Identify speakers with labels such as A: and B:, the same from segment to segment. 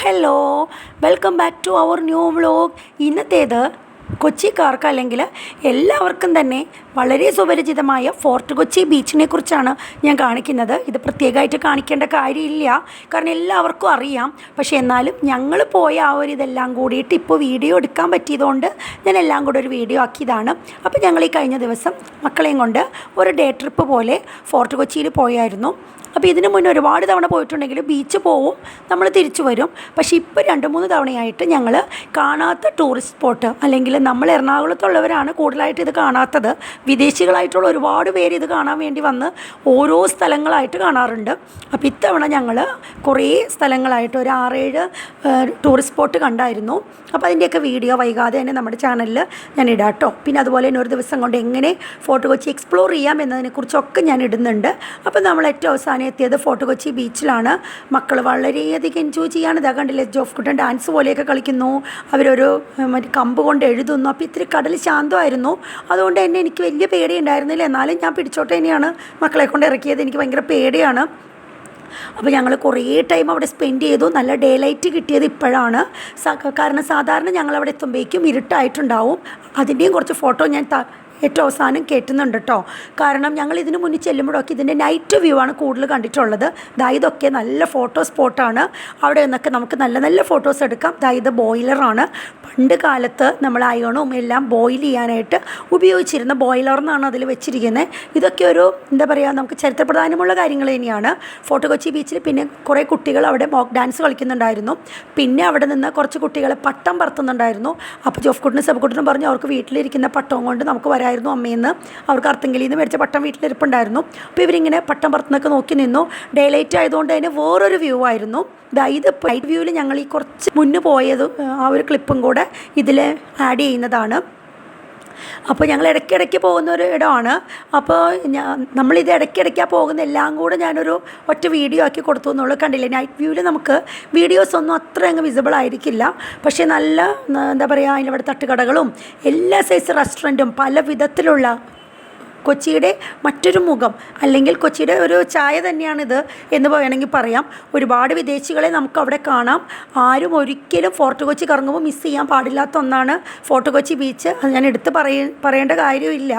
A: Hello welcome back to our new vlog ഇന്നത്തേത് കൊച്ചിക്കാർക്ക് അല്ലെങ്കിൽ എല്ലാവർക്കും തന്നെ വളരെ സുപരിചിതമായ ഫോർട്ട് കൊച്ചി ബീച്ചിനെ കുറിച്ചാണ് ഞാൻ കാണിക്കുന്നത്. ഇത് പ്രത്യേകമായിട്ട് കാണിക്കേണ്ട കാര്യമില്ല. കാരണം എല്ലാവർക്കും അറിയാം. പക്ഷേ എന്നാലും ഞങ്ങൾ പോയ ആ ഒരു ഇതെല്ലാം കൂടിയിട്ട് ഇപ്പോൾ വീഡിയോ എടുക്കാൻ പറ്റിയതുകൊണ്ട് ഞാൻ എല്ലാം കൂടെ ഒരു വീഡിയോ ആക്കിയതാണ്. അപ്പോൾ ഞങ്ങൾ ഈ കഴിഞ്ഞ ദിവസം മക്കളെയും കൊണ്ട് ഒരു ഡേ ട്രിപ്പ് പോലെ ഫോർട്ട് കൊച്ചിയിൽ പോയായിരുന്നു. അപ്പോൾ ഇതിന് മുന്നേ ഒരുപാട് തവണ പോയിട്ടുണ്ടെങ്കിൽ ബീച്ച് പോവും നമ്മൾ തിരിച്ചു വരും. പക്ഷേ ഇപ്പോൾ രണ്ട് മൂന്ന് തവണയായിട്ട് ഞങ്ങൾ കാണാത്ത ടൂറിസ്റ്റ് സ്പോട്ട് അല്ലെങ്കിൽ നമ്മൾ എറണാകുളത്തുള്ളവരാണ് കൂടുതലായിട്ട് ഇത് കാണാത്തത്. വിദേശികളായിട്ടുള്ള ഒരുപാട് പേര് ഇത് കാണാൻ വേണ്ടി വന്ന് ഓരോ സ്ഥലങ്ങളായിട്ട് കാണാറുണ്ട്. അപ്പോൾ ഇത്തവണ ഞങ്ങൾ കുറേ സ്ഥലങ്ങളായിട്ട് ഒരു ആറേഴ് ടൂറിസ്റ്റ് സ്പോട്ട് കണ്ടായിരുന്നു. അപ്പോൾ അതിന്റെയൊക്കെ വീഡിയോ വൈകാതെ തന്നെ നമ്മുടെ ചാനലിൽ ഞാൻ ഇടാം കേട്ടോ. പിന്നെ അതുപോലെ തന്നെ ഒരു ദിവസം കൊണ്ട് എങ്ങനെ ഫോർട്ട് കൊച്ചി എക്സ്പ്ലോർ ചെയ്യാം എന്നതിനെക്കുറിച്ചൊക്കെ ഞാൻ ഇടുന്നുണ്ട്. അപ്പോൾ നമ്മൾ ഏറ്റവും അവസാനം എത്തിയത് ഫോർട്ട് കൊച്ചി ബീച്ചിലാണ്. മക്കൾ വളരെയധികം എൻജോയ് ചെയ്യാണ്. ഇതാ കണ്ടില്ലേ ജോഫ് കുട്ടൻ ഡാൻസ് പോലെയൊക്കെ കളിക്കുന്നു. അവരൊരു മറ്റേ കമ്പ് കൊണ്ട് എഴുതുന്നു. അപ്പോൾ ഇത്തിരി കടൽ ശാന്തമായിരുന്നു. അതുകൊണ്ട് തന്നെ എനിക്ക് വലിയ പേടി ഉണ്ടായിരുന്നില്ല എന്നാലും ഞാൻ പിടിച്ചോട്ട് തന്നെയാണ് മക്കളെ കൊണ്ട് ഇറക്കിയത്. എനിക്ക് ഭയങ്കര പേടിയാണ്. അപ്പോൾ ഞങ്ങൾ കുറേ ടൈം അവിടെ സ്പെൻഡ് ചെയ്തു. നല്ല ഡേ ലൈറ്റ് കിട്ടിയത് ഇപ്പോഴാണ്. കാരണം സാധാരണ ഞങ്ങൾ അവിടെ എത്തുമ്പോഴേക്കും ഇരുട്ടായിട്ടുണ്ടാവും. അതിന്റെയും കുറച്ച് ഫോട്ടോ ഞാൻ ഏറ്റവും അവസാനം കേട്ടുന്നുണ്ട് കേട്ടോ കാരണം ഞങ്ങൾ ഇതിന് മുന്നിൽ ചെല്ലുമ്പോഴൊക്കെ ഇതിന്റെ നൈറ്റ് വ്യൂ ആണ് കൂടുതൽ കണ്ടിട്ടുള്ളത്. ദാ ഇതൊക്കെ നല്ല ഫോട്ടോ സ്പോട്ടാണ് അവിടെ നിന്നൊക്കെ നമുക്ക് നല്ല നല്ല ഫോട്ടോസ് എടുക്കാം. ദാ ഇത് ബോയിലറാണ് പണ്ട് കാലത്ത് നമ്മൾ അയണും എല്ലാം ബോയിൽ ചെയ്യാനായിട്ട് ഉപയോഗിച്ചിരുന്ന ബോയിലർ എന്നാണ് അതിൽ വെച്ചിരിക്കുന്നത്. ഇതൊക്കെ ഒരു എന്താ പറയുക നമുക്ക് ചരിത്രപ്രധാനമുള്ള കാര്യങ്ങൾ തന്നെയാണ്. ഫോർട്ട് കൊച്ചി ബീച്ചിൽ പിന്നെ കുറേ കുട്ടികൾ അവിടെ മോക്ക് ഡാൻസ് കളിക്കുന്നുണ്ടായിരുന്നു. പിന്നെ അവിടെ നിന്ന് കുറച്ച് കുട്ടികളെ പട്ടം പറത്തുന്നുണ്ടായിരുന്നു. അപ്പോൾ ജോഫ് കുട്ടിനും സെബക്കുട്ടിനും പറഞ്ഞു അവർക്ക് വീട്ടിലിരിക്കുന്ന പട്ടവും കൊണ്ട് നമുക്ക് വരായിരുന്നു അമ്മയെന്ന് അവർക്ക് അർത്തെങ്കിലിൽ നിന്ന് മേടിച്ച പട്ടം വീട്ടിലിരിപ്പുണ്ടായിരുന്നു. അപ്പോൾ ഇവരിങ്ങനെ പട്ടം പറത്തുന്നൊക്കെ നോക്കി നിന്നു. ഡേ ലൈറ്റ് ആയതുകൊണ്ട് തന്നെ വേറൊരു വ്യൂ ആയിരുന്നു. ദാ ഇത് നൈറ്റ് വ്യൂവിൽ ഞങ്ങൾ ഈ കുറച്ച് മുന്നേ പോയത് ആ ഒരു ക്ലിപ്പും കൂടെ ഇതിൽ ആഡ് ചെയ്യുന്നതാണ്. അപ്പോൾ ഞങ്ങൾ ഇടയ്ക്കിടയ്ക്ക് പോകുന്ന ഒരു ഇടമാണ്. അപ്പോൾ നമ്മളിത് ഇടയ്ക്കിടയ്ക്കാണ് പോകുന്ന എല്ലാം കൂടെ ഞാനൊരു ഒറ്റ വീഡിയോ ആക്കി കൊടുത്തു എന്നുള്ളൂ. കണ്ടില്ലേ? നൈറ്റ് വ്യൂവിൽ നമുക്ക് വീഡിയോസ് ഒന്നും അത്ര അങ്ങ് വിസിബിൾ ആയിരിക്കില്ല. പക്ഷേ നല്ല എന്താ പറയുക അതിന്റെ അവിടെ തട്ടുകടകളും എല്ലാ സൈസ് റെസ്റ്റോറന്റും പല വിധത്തിലുള്ള കൊച്ചിയുടെ മറ്റൊരു മുഖം അല്ലെങ്കിൽ കൊച്ചിയുടെ ഒരു ചായ തന്നെയാണിത് എന്ന് വേണമെങ്കിൽ പറയാം. ഒരുപാട് വിദേശികളെ നമുക്ക് അവിടെ കാണാം. ആരും ഒരിക്കലും ഫോർട്ട് കൊച്ചി കറങ്ങുമ്പോൾ മിസ് ചെയ്യാൻ പാടില്ലാത്ത ഒന്നാണ് ഫോർട്ട് കൊച്ചി ബീച്ച് അത് ഞാൻ എടുത്ത് പറയ പറയേണ്ട കാര്യമില്ല.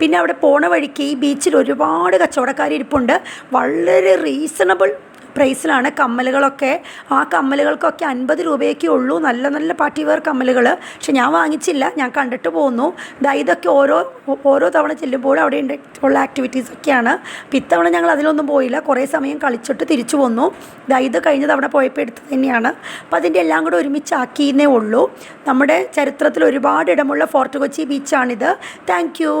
A: പിന്നെ അവിടെ പോണ വഴിക്ക് ഈ ബീച്ചിൽ ഒരുപാട് കച്ചവടക്കാർ ഇരിപ്പുണ്ട് വളരെ റീസണബിൾ പ്രൈസിലാണ് കമ്മലുകളൊക്കെ. ആ കമ്മലുകൾക്കൊക്കെ അൻപത് രൂപയൊക്കെ ഉള്ളൂ. നല്ല നല്ല പാർട്ടി വെയർ കമ്മലുകൾ പക്ഷെ ഞാൻ വാങ്ങിച്ചില്ല. ഞാൻ കണ്ടിട്ട് പോന്നു. ദാ ഇതൊക്കെ ഓരോ ഓരോ തവണ ചെല്ലുമ്പോഴും അവിടെ ഉള്ള ആക്ടിവിറ്റീസ് ഒക്കെയാണ്. ഇത്തവണ ഞങ്ങൾ അതിലൊന്നും പോയില്ല. കുറേ സമയം കളിച്ചിട്ട് തിരിച്ചു വന്നു. ദാ ഇത് കഴിഞ്ഞ തവണ പോയപ്പോൾ എടുത്ത് തന്നെയാണ്. അപ്പം അതിന്റെ എല്ലാം കൂടെ ഒരുമിച്ചാക്കിയെന്നേ ഉള്ളൂ. നമ്മുടെ ചരിത്രത്തിൽ ഒരുപാട് ഇടമുള്ള ഫോർട്ട് കൊച്ചി ബീച്ചാണിത് താങ്ക് യു